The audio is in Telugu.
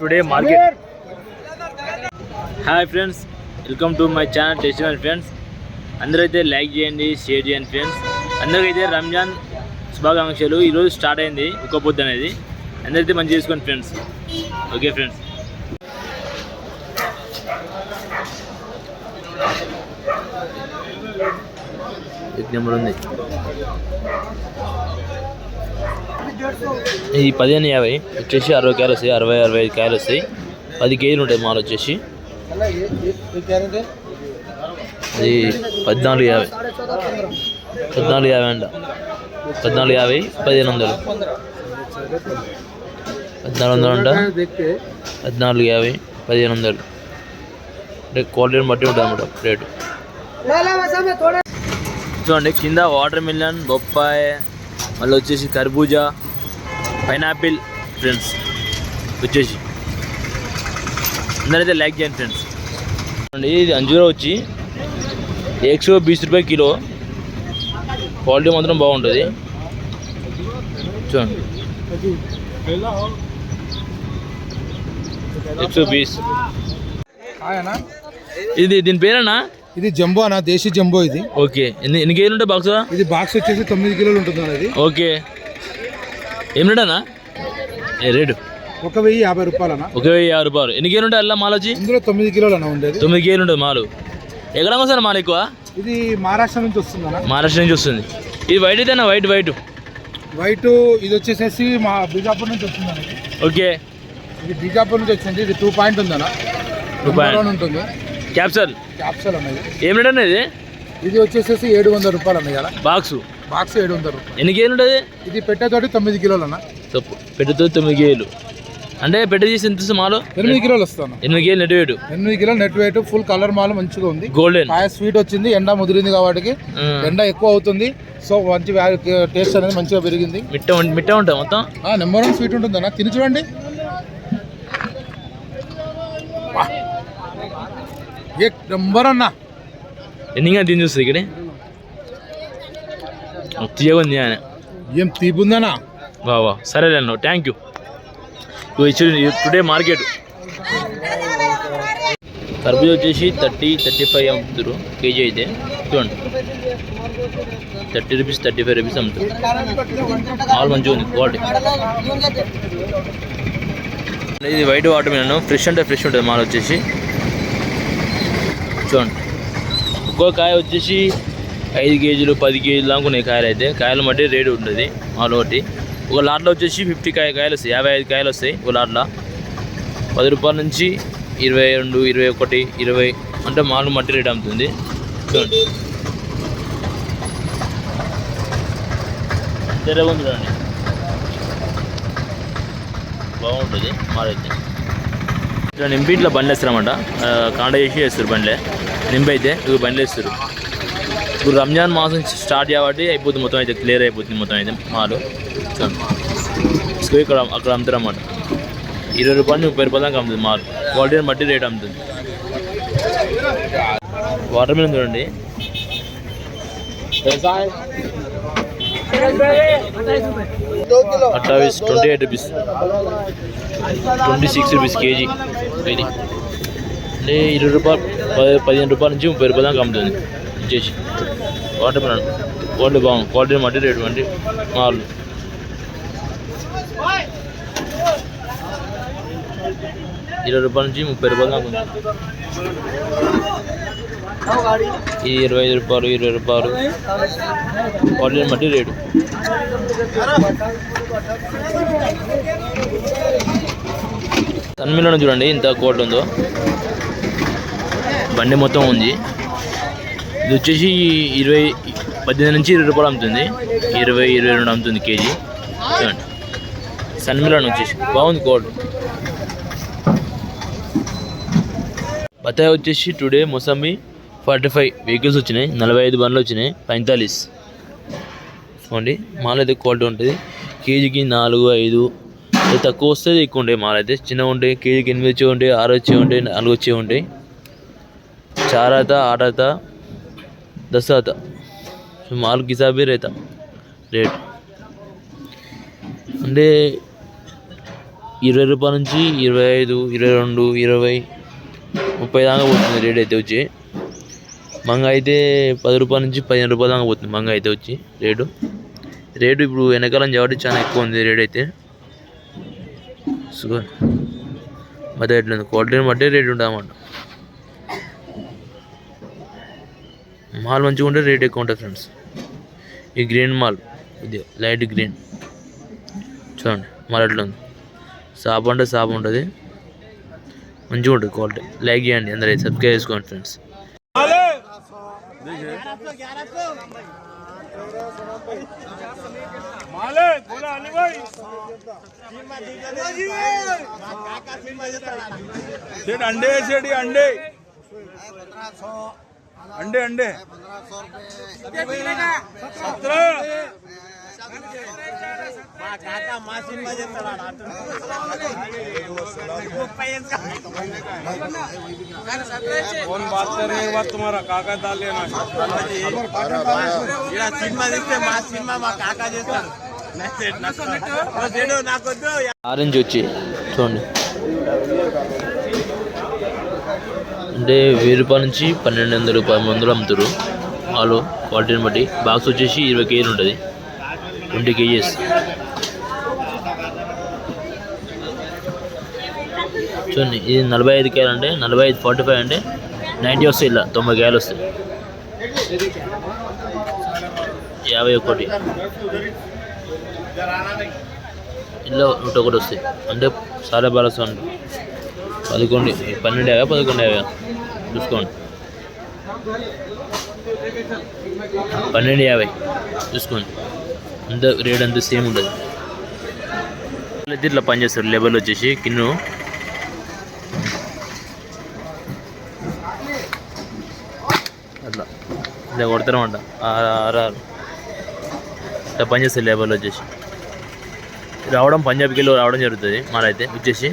Today market. Hi friends welcome to my channel festival friends. అందరైతే లైక్ చేయండి షేర్ చేయండి ఫ్రెండ్స్. అందరికైతే రంజాన్ శుభాకాంక్షలు. ఈరోజు స్టార్ట్ అయింది ఒక పొద్దు అనేది. అందరైతే మంచి చేసుకోండి ఫ్రెండ్స్. Okay friends. నెంబర్ ఉంది. ఈ పదిహేను యాభై వచ్చేసి అరవై కాయలు వస్తాయి అరవై అరవై ఐదు కాయలు వస్తాయి. పది కేజీలు ఉంటాయి మాలు వచ్చేసి. అది పద్నాలుగు యాభై. పద్నాలుగు యాభై అంట. పద్నాలుగు యాభై పదిహేను వందలు. పద్నాలుగు వందలు అంట. పద్నాలుగు యాభై పదిహేను వందలు. అంటే క్వాలిటీని బట్టి ఉంటుంది అన్నమాట రేటు. చూడండి కింద వాటర్ మిలన్ బొప్పాయి మళ్ళీ వచ్చేసి కర్బూజా. పైనాపిల్ ఫ్రెండ్స్ వచ్చేసి అందరైతే లైక్ చేయండి ఫ్రెండ్స్ ఇది అంజూరా వచ్చి ఎక్స్ బీస్ రూపాయ కిలో. క్వాలిటీ మాత్రం బాగుంటుంది. చూడండి. ఎక్స్ బీస్ ఇది దీని పేరేనా? ఇది జంబో అన్న దేశీ జంబో ఇది. ఓకే ఎన్ని ఎన్ని కేజీలు ఉంటాయి బాక్స్ ఇది బాక్స్ వచ్చేసి తొమ్మిది కిలోలు ఉంటుంది ఓకే ఏం ఏ రేటు ఒక వెయ్యి యాభై రూపాయలు అన్న ఒక వెయ్యి యాభై రూపాయలు. ఎన్ని కేజీలు ఉంటాయి అల్లా మాల్ వచ్చి ఇందులో తొమ్మిది కిలోలు అన్న ఉండేది. తొమ్మిది కేజీలు ఉంటుంది మాలు. ఎక్కడ వస్తుంది మాల్ ఎక్కువ? ఇది మహారాష్ట్ర నుంచి వస్తుంది మహారాష్ట్ర నుంచి వస్తుంది. ఇది వైట్ అయితేనా వైట్ వైట్ వైట్ ఇది వచ్చేసేసి మా బీజాపూర్ నుంచి వస్తుంది అన్న ఇది. ఓకే. ఇది బీజాపూర్ నుంచి వచ్చింది. ఇది టూ పాయింట్ ఉంది అన్న Two point. నెంబర్ వన్ ఉంటుంది క్యాప్సల్ క్యాప్సల్ అన్నది ఏం రేట్ ఇది? ఇది వచ్చేసేసి ఏడు వందల రూపాయలు అన్న ఇలా బాక్సు బాక్స్ ఏడు వందల రూపాయలు. ఎన్ని కేజీలు ఉంటుంది? ఇది పెట్టేతోటి తొమ్మిది కిలోలు అన్న. తప్పు పెట్టుతో తొమ్మిది కేజీలు. అంటే పెట్ట తీసి ఎంత మాలు? ఎనిమిది కిలోలు వస్తాను ఎనిమిది కేజీలు నెట్ వేటు ఎనిమిది కిలోలు నెట్ వెయిట్ ఫుల్ కలర్ మాల్ మంచిగా ఉంది. గోల్డెన్ కాయ స్వీట్ వచ్చింది ఎండ ముదిరింది కాబట్టి ఎండ ఎక్కువ అవుతుంది. సో మంచి టేస్ట్ అనేది మంచిగా పెరిగింది. మిట్ట మిట్ట ఉంటుంది మొత్తం? ఆ నెంబర్ వన్ స్వీట్ ఉంటుంది అన్న. తిని చూడండి. ఏ నెంబర్ అన్న. ఎన్నిగా దీన్ని చూస్తుంది ఇక్కడ? తీయగా ఉంది ఆయన ఏం తీపుందనా బాబా సరేలే అన్న థ్యాంక్ యూ ఇచ్చి టుడే మార్కెట్ కర్బూజా వచ్చేసి థర్టీ థర్టీ ఫైవ్ అమ్ముతారు కేజీ అయితే చూడండి thirty rupees thirty five rupees అమ్ముతారు ఆల్ మంచిగా ఉంది క్వాలిటీ ఇది వైట్ వాటర్ మిలన్ ఫ్రెష్ అంటే ఫ్రెష్ ఉంటుంది మాల్ వచ్చేసి చూడండి ఒక్కో కాయ వచ్చేసి ఐదు కేజీలు పది కేజీలు దాకా ఉన్నాయి కాయలు అయితే. కాయలు బట్టి రేటు ఉంటుంది మాల్ ఒకటి. ఒక లాట్లో వచ్చేసి ఫిఫ్టీ కాయ కాయలు వస్తాయి యాభై ఐదు కాయలు వస్తాయి ఒక లాట్లో. పది రూపాయల నుంచి ఇరవై రెండు ఇరవై ఒకటి ఇరవై అంటే మామూలు మట్టి రేట్ అమ్ముతుంది. చూడండి. తెరగా ఉంది చూడండి. బాగుంటుంది మాల్ అయితే ఇట్లా నింపి ఇట్లా బండ్లు వేస్తారన్నమాట కాండ చేసి వేస్తారు బండ్లే. నింపి అయితే ఇవి బండ్లు వేస్తారు ఇప్పుడు రంజాన్ మాసం స్టార్ట్ కాబట్టి అయిపోతుంది మొత్తం అయితే క్లియర్ అయిపోతుంది మొత్తం అయితే మాలు. సో ఇక్కడ అక్కడ అమ్ముతారు అన్నమాట ఇరవై రూపాయలు ముప్పై రూపాయలు దాకా అమ్ముతుంది మాలు. క్వాలిటీని బట్టి రేట్ అమ్ముతుంది. వాటర్ మిలన్ చూడండి. అట్టావీస్ twenty eight rupees twenty six rupees KG. ఇది. అంటే ఇరవై రూపాయలు పది పదిహేను రూపాయల నుంచి ముప్పై రూపాయల దాకా అమ్ముతుంది. చేసి వాటర్ మిలన్. క్వాలిటీ బాగుంది. క్వాలిటీ మట్టి రేటు వంటి మాల్ ఇరవై రూపాయల నుంచి ముప్పై రూపాయలు దాకా ఉంది. ఇరవై ఐదు రూపాయలు ఇరవై రూపాయలు. క్వాలిటీ మట్టి రేటు తన్మిలో చూడండి ఇంత కోట్ ఉందో. బండి మొత్తం ఉంది. ఇది వచ్చేసి ఇరవై పద్దెనిమిది నుంచి ఇరవై రూపాయలు అమ్ముతుంది. ఇరవై ఇరవై రెండు అమ్ముతుంది కేజీ. చూడండి. సన్మిలన్ వచ్చేసి. బాగుంది కోల్డ్ బత్తాయి వచ్చేసి today mosambi forty five. Vehicles వచ్చినాయి. నలభై ఐదు బండ్లు వచ్చినాయి. పైంతాలీస్. చూడండి. మాలైతే అయితే క్వాలిటీ ఉంటుంది. కేజీకి నాలుగు ఐదు. తక్కువ వస్తే ఎక్కువ ఉంటాయి మాలైతే అయితే. చిన్నవి ఉంటాయి. కేజీకి ఎనిమిది వచ్చే ఉంటాయి. ఆరు వచ్చే ఉంటాయి. నాలుగు వచ్చే ఉంటాయి. చారాత ఆటాత दस आता సో మాల్ కిసాబీ రేత రేట్ అంటే ఇరవై రూపాయల నుంచి ఇరవై ఐదు ఇరవై రెండు ఇరవై ముప్పై దాకా పోతుంది రేట్ అయితే వచ్చి మంగ అయితే పది రూపాయల నుంచి పదిహేను రూపాయల దాకా పోతుంది మంగ అయితే వచ్చి రేటు రేటు ఇప్పుడు వెనకాలం కాబట్టి చాలా ఎక్కువ ఉంది రేట్ అయితే షుగర్ మరి ఎట్లా ఉంది క్వాలిటీని బట్టి రేట్ ఉంటుంది అన్నమాట మాల్ మంచిగా ఉంటే రేట్ ఎక్కువ ఉంటుంది ఫ్రెండ్స్ ఈ గ్రీన్ మాల్ ఇది లైట్ గ్రీన్ చూడండి మాల్ ఎట్లా ఉంది షాప్ అంటే షాప్ ఉంటుంది మంచిగా ఉంటుంది క్వాలిటీ లైక్ చేయండి అందరూ సబ్స్క్రైబ్ చేసుకోండి ఫ్రెండ్స్ सेठ अंडे है सेठ ये अंडे अंडे अंडे सत्रह कौन बात कर रहे हैं बात तुम्हारा काका डाल लेना సినిమా తీస్తే మా సినిమా మా కాకా చేస్తాడు నాకొద్దు నాకొద్దు ఆరెంజ్ వచ్చి చూడండి అంటే వెయ్యి రూపాయల నుంచి పన్నెండు వందల రూపాయలు మందులు అమ్ముతారు. వాళ్ళు క్వాలిటీని బట్టి బాక్స్ వచ్చేసి ఇరవై కేజీలు ఉంటుంది. Twenty KGs. చూడండి ఇది నలభై ఐదు కేజీలు అంటే నలభై ఐదు ఫార్టీ ఫైవ్ అంటే నైంటీ వస్తాయి ఇలా తొంభై కేలు వస్తాయి. యాభై ఒకటి. ఇలా నూట ఒకటి వస్తాయి. అంటే చాలా బాగా పదకొండు పన్నెండు యాభై పదకొండు యాభై చూసుకోండి. పన్నెండు యాభై. చూసుకోండి. అంత రేట్ అంతా సేమ్ ఉంటుంది అయితే ఇట్లా పనిచేస్తారు లెవెల్ వచ్చేసి కిన్ను. అట్లా. ఇలా కొడతారమంట ఆర్ఆర్ ఇట్లా పనిచేస్తారు లేబర్లు వచ్చేసి. రావడం పంజాబ్కి వెళ్ళి రావడం జరుగుతుంది మాలైతే వచ్చేసి.